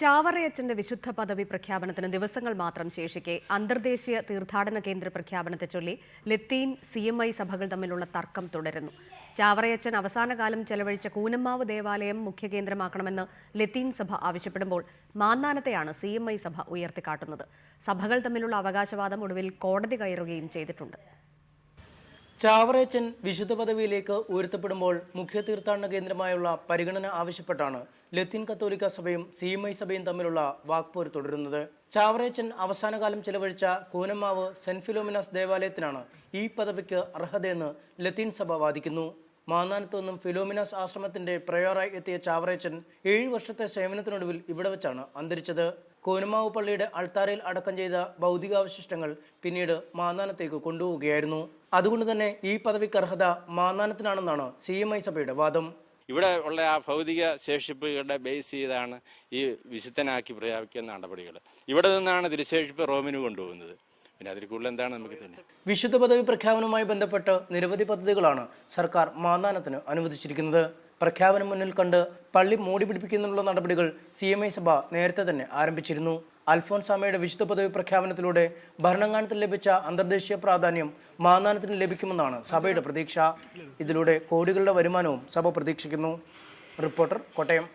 ചാവറയച്ചന്റെ വിശുദ്ധ പദവി പ്രഖ്യാപനത്തിന് ദിവസങ്ങൾ മാത്രം ശേഷിക്കെ അന്തർദേശീയ തീർത്ഥാടന കേന്ദ്ര പ്രഖ്യാപനത്തെ ചൊല്ലി ലത്തീൻ സി എം ഐ സഭകൾ തമ്മിലുള്ള തർക്കം തുടരുന്നു. ചാവറയച്ചൻ അവസാനകാലം ചെലവഴിച്ച കൂനമ്മാവ് ദേവാലയം മുഖ്യ കേന്ദ്രമാക്കണമെന്ന് ലത്തീൻ സഭ ആവശ്യപ്പെടുമ്പോൾ മാന്നാനത്തെയാണ് സി എം ഐ സഭ ഉയർത്തിക്കാട്ടുന്നത്. സഭകൾ തമ്മിലുള്ള അവകാശവാദം ഒടുവിൽ കോടതി കയറുകയും ചെയ്തിട്ടുണ്ട്. ചാവറയച്ചൻ വിശുദ്ധ പദവിയിലേക്ക് ഉയർത്തപ്പെടുമ്പോൾ മുഖ്യ തീർത്ഥാടന കേന്ദ്രമായുള്ള പരിഗണന ആവശ്യപ്പെട്ടാണ് ലത്തീൻ കത്തോലിക്ക സഭയും സി എം ഐ സഭയും തമ്മിലുള്ള വാക്പോര് തുടരുന്നത്. ചാവറേച്ചൻ അവസാനകാലം ചെലവഴിച്ച കൂനമ്മാവ് സെന്റ് ഫിലോമിനാസ് ദേവാലയത്തിനാണ് ഈ പദവിക്ക് അർഹതയെന്ന് ലത്തീൻ സഭ വാദിക്കുന്നു. മാന്നാനത്തു നിന്നും ഫിലോമിനാസ് ആശ്രമത്തിന്റെ പ്രയോറായി എത്തിയ ചാവറേച്ചൻ ഏഴ് വർഷത്തെ സേവനത്തിനൊടുവിൽ ഇവിടെ വെച്ചാണ് അന്തരിച്ചത്. കോനുമാവ് പള്ളിയുടെ അൾത്താരയിൽ അടക്കം ചെയ്ത ഭൗതികാവശിഷ്ടങ്ങൾ പിന്നീട് മാന്നാനത്തേക്ക് കൊണ്ടുപോവുകയായിരുന്നു. അതുകൊണ്ട് തന്നെ ഈ പദവിക്ക് അർഹത മാന്നാനത്തിനാണെന്നാണ് സി എം ഐ സഭയുടെ വാദം. ഇവിടെ ഉള്ള ആ ഭൗതിക ശേഷിപ്പുകളുടെ ബേസ് ചെയ്താണ് ഈ വിശുദ്ധനാക്കി പ്രഖ്യാപിക്കുന്ന നടപടികൾ. ഇവിടെ നിന്നാണ് തിരുശേഷിപ്പ് റോമിന് കൊണ്ടുപോകുന്നത്. പിന്നെ അതിൽ കൂടുതൽ എന്താണ് നമുക്ക് തന്നെ? വിശുദ്ധ പദവി പ്രഖ്യാപനവുമായി ബന്ധപ്പെട്ട് നിരവധി പദ്ധതികളാണ് സർക്കാർ മാന്നാനത്തിന് അനുവദിച്ചിരിക്കുന്നത്. പ്രഖ്യാപനം മുന്നിൽ കണ്ട് പള്ളി മൂടി പിടിപ്പിക്കുന്നതിനുള്ള നടപടികൾ സി എം ഐ സഭ നേരത്തെ തന്നെ ആരംഭിച്ചിരുന്നു. അൽഫോൻസാമയുടെ വിശുദ്ധ പദവി പ്രഖ്യാപനത്തിലൂടെ ഭരണങ്ങാനത്തിന് ലഭിച്ച അന്തർദേശീയ പ്രാധാന്യം മാന്നാനത്തിന് ലഭിക്കുമെന്നാണ് സഭയുടെ പ്രതീക്ഷ. ഇതിലൂടെ കോടികളുടെ വരുമാനവും സഭ പ്രതീക്ഷിക്കുന്നു. റിപ്പോർട്ടർ കോട്ടയം.